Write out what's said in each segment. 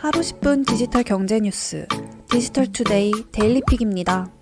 하루 10분 디지털 경제 뉴스 디지털 투데이 데일리픽입니다.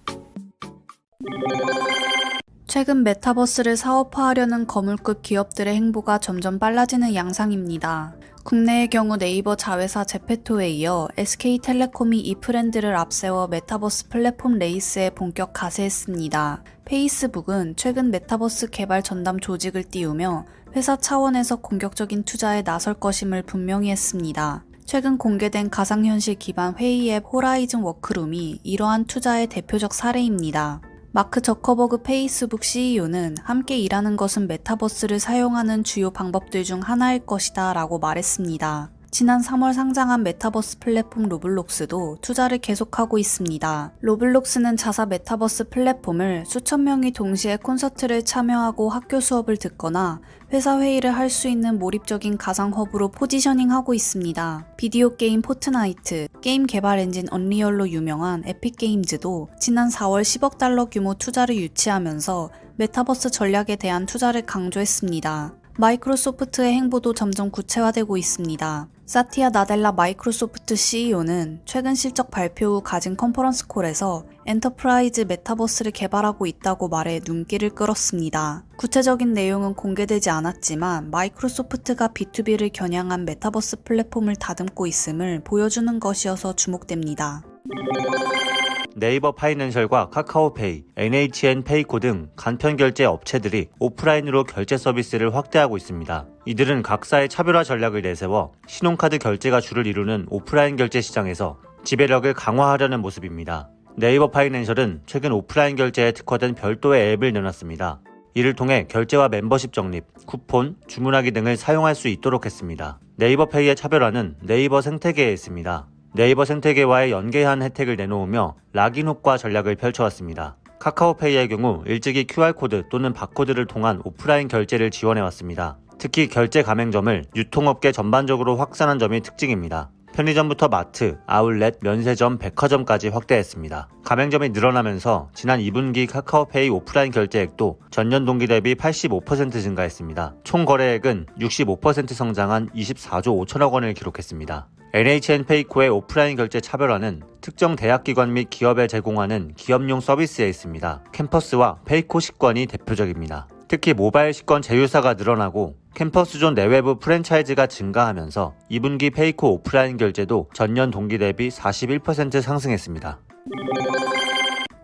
최근 메타버스를 사업화하려는 거물급 기업들의 행보가 점점 빨라지는 양상입니다. 국내의 경우 네이버 자회사 제페토에 이어 SK텔레콤이 이 트렌드를 앞세워 메타버스 플랫폼 레이스에 본격 가세했습니다. 페이스북은 최근 메타버스 개발 전담 조직을 띄우며 회사 차원에서 공격적인 투자에 나설 것임을 분명히 했습니다. 최근 공개된 가상현실 기반 회의 앱 호라이즌 워크룸이 이러한 투자의 대표적 사례입니다. 마크 저커버그 페이스북 CEO는 함께 일하는 것은 메타버스를 사용하는 주요 방법들 중 하나일 것이다 라고 말했습니다. 지난 3월 상장한 메타버스 플랫폼 로블록스도 투자를 계속하고 있습니다. 로블록스는 자사 메타버스 플랫폼을 수천 명이 동시에 콘서트를 참여하고 학교 수업을 듣거나 회사 회의를 할 수 있는 몰입적인 가상 허브로 포지셔닝하고 있습니다. 비디오 게임 포트나이트, 게임 개발 엔진 언리얼로 유명한 에픽게임즈도 지난 4월 10억 달러 규모 투자를 유치하면서 메타버스 전략에 대한 투자를 강조했습니다. 마이크로소프트의 행보도 점점 구체화되고 있습니다. 사티아 나델라 마이크로소프트 CEO는 최근 실적 발표 후 가진 컨퍼런스 콜에서 엔터프라이즈 메타버스를 개발하고 있다고 말해 눈길을 끌었습니다. 구체적인 내용은 공개되지 않았지만 마이크로소프트가 B2B를 겨냥한 메타버스 플랫폼을 다듬고 있음을 보여주는 것이어서 주목됩니다. 네이버 파이낸셜과 카카오페이, NHN 페이코 등 간편 결제 업체들이 오프라인으로 결제 서비스를 확대하고 있습니다. 이들은 각사의 차별화 전략을 내세워 신용카드 결제가 주를 이루는 오프라인 결제 시장에서 지배력을 강화하려는 모습입니다. 네이버 파이낸셜은 최근 오프라인 결제에 특화된 별도의 앱을 내놨습니다. 이를 통해 결제와 멤버십 적립, 쿠폰, 주문하기 등을 사용할 수 있도록 했습니다. 네이버 페이의 차별화는 네이버 생태계에 있습니다. 네이버 생태계와의 연계한 혜택을 내놓으며 락인 효과 전략을 펼쳐왔습니다. 카카오페이의 경우 일찍이 QR코드 또는 바코드를 통한 오프라인 결제를 지원해왔습니다. 특히 결제 가맹점을 유통업계 전반적으로 확산한 점이 특징입니다. 편의점부터 마트, 아울렛, 면세점, 백화점까지 확대했습니다. 가맹점이 늘어나면서 지난 2분기 카카오페이 오프라인 결제액도 전년 동기 대비 85% 증가했습니다. 총 거래액은 65% 성장한 24조 5천억 원을 기록했습니다. NHN 페이코의 오프라인 결제 차별화는 특정 대학기관 및 기업에 제공하는 기업용 서비스에 있습니다. 캠퍼스와 페이코 식권이 대표적입니다. 특히 모바일 식권 제휴사가 늘어나고 캠퍼스존 내외부 프랜차이즈가 증가하면서 2분기 페이코 오프라인 결제도 전년 동기 대비 41% 상승했습니다.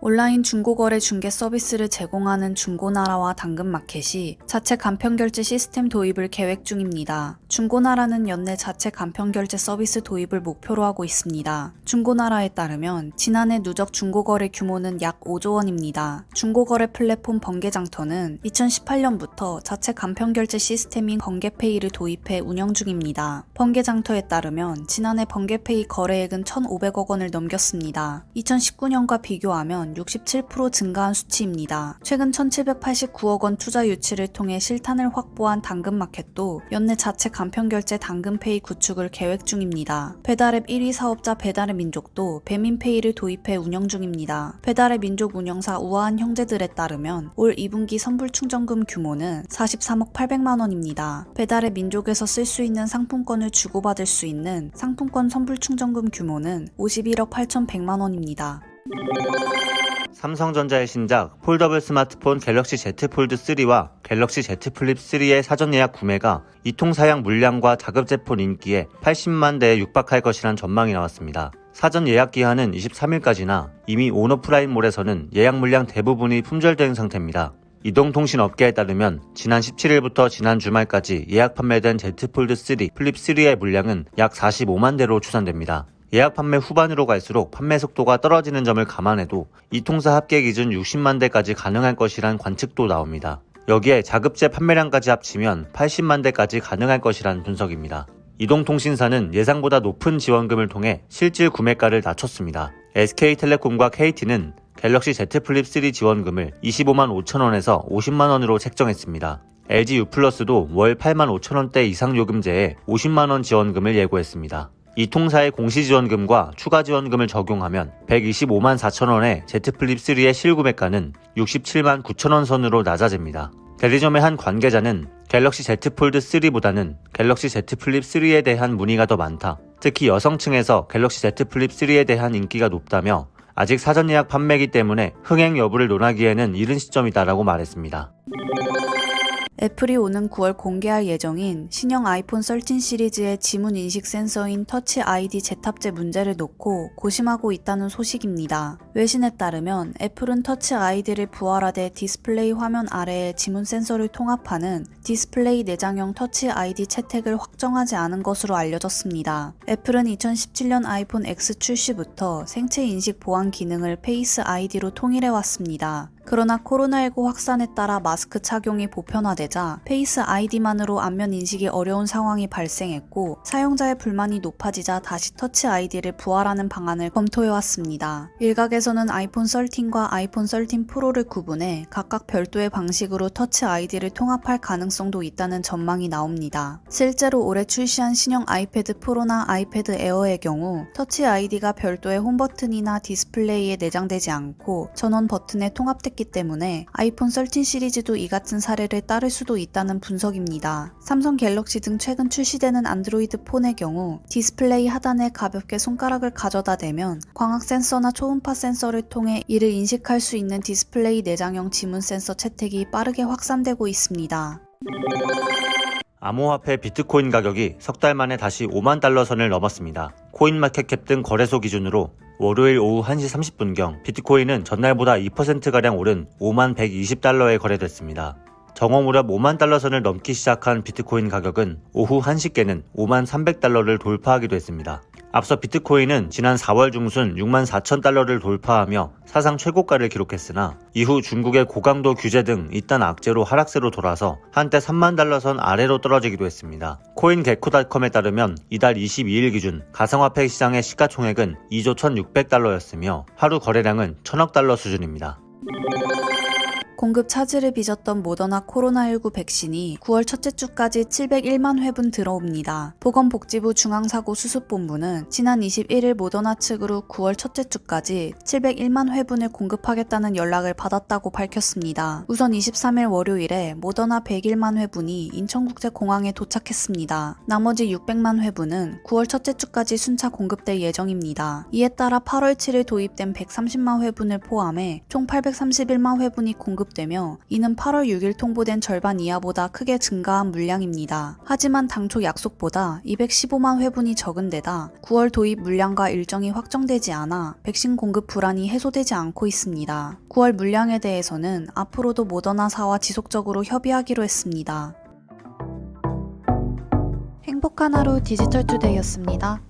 온라인 중고거래 중개 서비스를 제공하는 중고나라와 당근마켓이 자체 간편결제 시스템 도입을 계획 중입니다. 중고나라는 연내 자체 간편결제 서비스 도입을 목표로 하고 있습니다. 중고나라에 따르면 지난해 누적 중고거래 규모는 약 5조 원입니다. 중고거래 플랫폼 번개장터는 2018년부터 자체 간편결제 시스템인 번개페이를 도입해 운영 중입니다. 번개장터에 따르면 지난해 번개페이 거래액은 1,500억 원을 넘겼습니다. 2019년과 비교하면 67% 증가한 수치입니다. 최근 1,789억 원 투자 유치를 통해 실탄을 확보한 당근마켓도 연내 자체 간편결제 당근페이 구축을 계획 중입니다. 배달앱 1위 사업자 배달의 민족도 배민페이를 도입해 운영 중입니다. 배달의 민족 운영사 우아한 형제들에 따르면 올 2분기 선불 충전금 규모는 43억 800만 원입니다. 배달의 민족에서 쓸 수 있는 상품권을 주고받을 수 있는 상품권 선불 충전금 규모는 51억 8,100만 원입니다. 삼성전자의 신작 폴더블 스마트폰 갤럭시 Z 폴드 3와 갤럭시 Z 플립 3의 사전 예약 구매가 이통사양 물량과 자급제폰 인기에 80만 대에 육박할 것이란 전망이 나왔습니다. 사전 예약 기한은 23일까지나 이미 온오프라인몰에서는 예약 물량 대부분이 품절된 상태입니다. 이동통신업계에 따르면 지난 17일부터 지난 주말까지 예약 판매된 Z 폴드 3 플립 3의 물량은 약 45만 대로 추산됩니다. 예약 판매 후반으로 갈수록 판매 속도가 떨어지는 점을 감안해도 이 통사 합계 기준 60만 대까지 가능할 것이란 관측도 나옵니다. 여기에 자급제 판매량까지 합치면 80만 대까지 가능할 것이란 분석입니다. 이동통신사는 예상보다 높은 지원금을 통해 실질 구매가를 낮췄습니다. SK텔레콤과 KT는 갤럭시 Z 플립 3 지원금을 25만 5천원에서 50만 원으로 책정했습니다. LG U+도 월 8만 5천원대 이상 요금제에 50만원 지원금을 예고했습니다. 이 통사의 공시지원금과 추가 지원금을 적용하면 125만 4천원의 Z 플립 3의 실구매가는 67만 9천원 선으로 낮아집니다. 대리점의 한 관계자는 갤럭시 Z 폴드 3보다는 갤럭시 Z 플립 3에 대한 문의가 더 많다. 특히 여성층에서 갤럭시 Z 플립 3에 대한 인기가 높다며 아직 사전 예약 판매이기 때문에 흥행 여부를 논하기에는 이른 시점이다라고 말했습니다. 애플이 오는 9월 공개할 예정인 신형 아이폰 13 시리즈의 지문 인식 센서인 터치 아이디 재탑재 문제를 놓고 고심하고 있다는 소식입니다. 외신에 따르면 애플은 터치 아이디를 부활화돼 디스플레이 화면 아래에 지문 센서를 통합하는 디스플레이 내장형 터치 아이디 채택을 확정하지 않은 것으로 알려졌습니다. 애플은 2017년 아이폰 X 출시부터 생체 인식 보안 기능을 페이스 아이디로 통일해 왔습니다. 그러나 코로나19 확산에 따라 마스크 착용이 보편화되자 페이스 아이디만으로 안면 인식이 어려운 상황이 발생했고 사용자의 불만이 높아지자 다시 터치 아이디를 부활하는 방안을 검토해 왔습니다. 일각에서 는 아이폰 13과 아이폰 13 프로를 구분해 각각 별도의 방식으로 터치 아이디를 통합할 가능성도 있다는 전망이 나옵니다. 실제로 올해 출시한 신형 아이패드 프로나 아이패드 에어의 경우 터치 아이디가 별도의 홈 버튼이나 디스플레이에 내장되지 않고 전원 버튼에 통합됐기 때문에 아이폰 13 시리즈도 이 같은 사례를 따를 수도 있다는 분석입니다. 삼성 갤럭시 등 최근 출시되는 안드로이드 폰의 경우 디스플레이 하단에 가볍게 손가락을 가져다 대면 광학 센서나 초음파 센서 를 통해 이를 인식할 수 있는 디스플레이 내장형 지문 센서 채택이 빠르게 확산되고 있습니다. 암호화폐 비트코인 가격이 석 달 만에 다시 5만 달러 선을 넘었습니다. 코인마켓캡 등 거래소 기준으로 월요일 오후 1시 30분경 비트코인은 전날보다 2%가량 오른 5만 120달러에 거래됐습니다. 정오 무렵 5만 달러 선을 넘기 시작한 비트코인 가격은 오후 1시께는 5만 300달러를 돌파하기도 했습니다. 앞서 비트코인은 지난 4월 중순 6만 4천 달러를 돌파하며 사상 최고가를 기록했으나 이후 중국의 고강도 규제 등 이딴 악재로 하락세로 돌아서 한때 3만 달러 선 아래로 떨어지기도 했습니다. 코인 개코닷컴에 따르면 이달 22일 기준 가상화폐 시장의 시가총액은 2조 1,600달러였으며 하루 거래량은 1,000억 달러 수준입니다. 공급 차질을 빚었던 모더나 코로나19 백신이 9월 첫째 주까지 701만 회분 들어옵니다. 보건복지부 중앙사고수습본부는 지난 21일 모더나 측으로 9월 첫째 주까지 701만 회분을 공급하겠다는 연락을 받았다고 밝혔습니다. 우선 23일 월요일에 모더나 101만 회분이 인천국제공항에 도착했습니다. 나머지 600만 회분은 9월 첫째 주까지 순차 공급될 예정입니다. 이에 따라 8월 7일 도입된 130만 회분을 포함해 총 831만 회분이 공급 되며 이는 8월 6일 통보된 절반 이하보다 크게 증가한 물량입니다. 하지만 당초 약속보다 215만 회분이 적은 데다 9월 도입 물량과 일정이 확정되지 않아 백신 공급 불안이 해소되지 않고 있습니다. 9월 물량에 대해서는 앞으로도 모더나사와 지속적으로 협의하기로 했습니다. 행복한 하루 디지털 투데이였습니다.